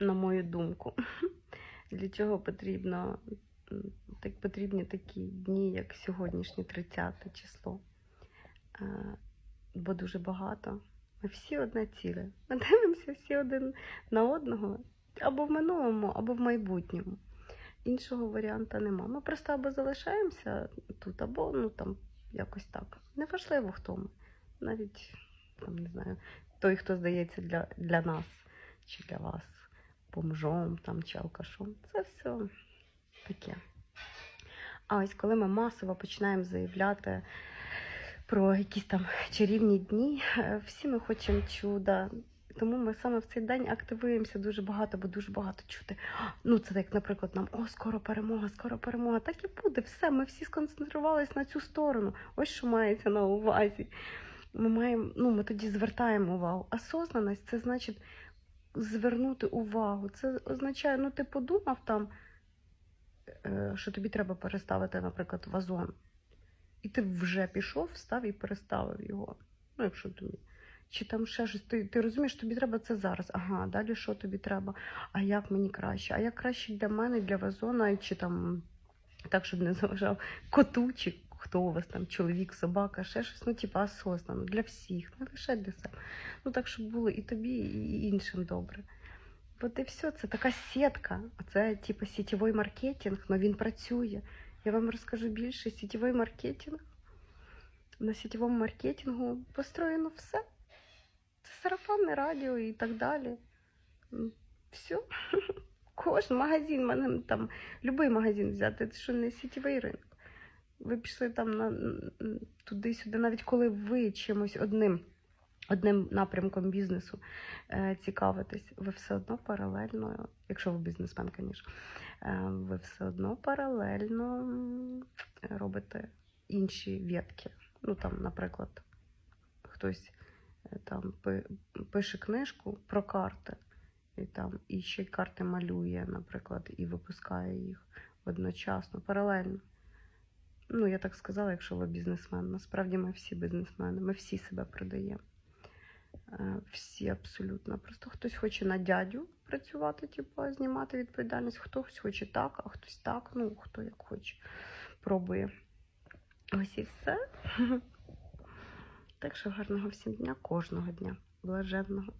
на мою думку. Для чого потрібно, так, потрібні такі дні, як сьогоднішнє 30 число. Бо дуже багато. Ми всі одне ціле. Ми дивимося всі один на одного або в минулому, або в майбутньому. Іншого варіанта нема. Ми просто або залишаємося тут, або ну там якось так. Неважливо, хто ми. Навіть там не знаю, той, хто здається для, для нас чи для вас бомжом там, чи алкашом. Це все таке. А ось коли ми масово починаємо заявляти про якісь там чарівні дні, е, всі ми хочемо чуда. Тому ми саме в цей день активуємося дуже багато, бо дуже багато чути. Ну, це як, наприклад, нам о, скоро перемога, скоро перемога. Так і буде. Все, ми всі сконцентрувались на цю сторону. Ось що мається на увазі. Ми маємо, ну, ми тоді звертаємо увагу. Осознаність це значить звернути увагу. Це означає, ну ти подумав там, е, що тобі треба переставити, наприклад, вазон. І ти вже пішов, встав і переставив його. Ну, якщо тобі. Чи там ще щось, ти, ти розумієш, тобі треба це зараз. Ага, далі що тобі треба? А як мені краще? А як краще для мене, для вазона, чи там так, щоб не заважав коту, чи хто у вас там, чоловік, собака, ще щось, ну, типа, осознано, для всіх, не лише для себе. Ну так, щоб було і тобі, і іншим добре. От і все, це така сітка. Це типу сітєвий маркетинг, але він працює. Я вам розкажу більше. Сітєвий маркетинг. На сітєвому маркетингу построєно все. Це сарафанне радіо і так далі. Все. Кожен магазин, мене там будь-який магазин взяти, це що не сітєвий ринок. Ви пішли там на туди-сюди, навіть коли ви чимось одним, одним напрямком бізнесу е, цікавитесь, ви все одно паралельно, якщо ви бізнесмен, звісно, е, ви все одно паралельно робите інші ветки. Ну там, наприклад, хтось е, там пи- пише книжку про карти, і там і ще й карти малює, наприклад, і випускає їх одночасно, паралельно. Ну, я так сказала, якщо ви бізнесмен. Насправді ми всі бізнесмени, ми всі себе продаємо. Е, Всі абсолютно. Просто хтось хоче на дядю працювати, типу, знімати відповідальність, хтось хоче так, а хтось так, ну, хто як хоче, пробує. Ось і все. Так що гарного всім дня, кожного дня. Блаженного.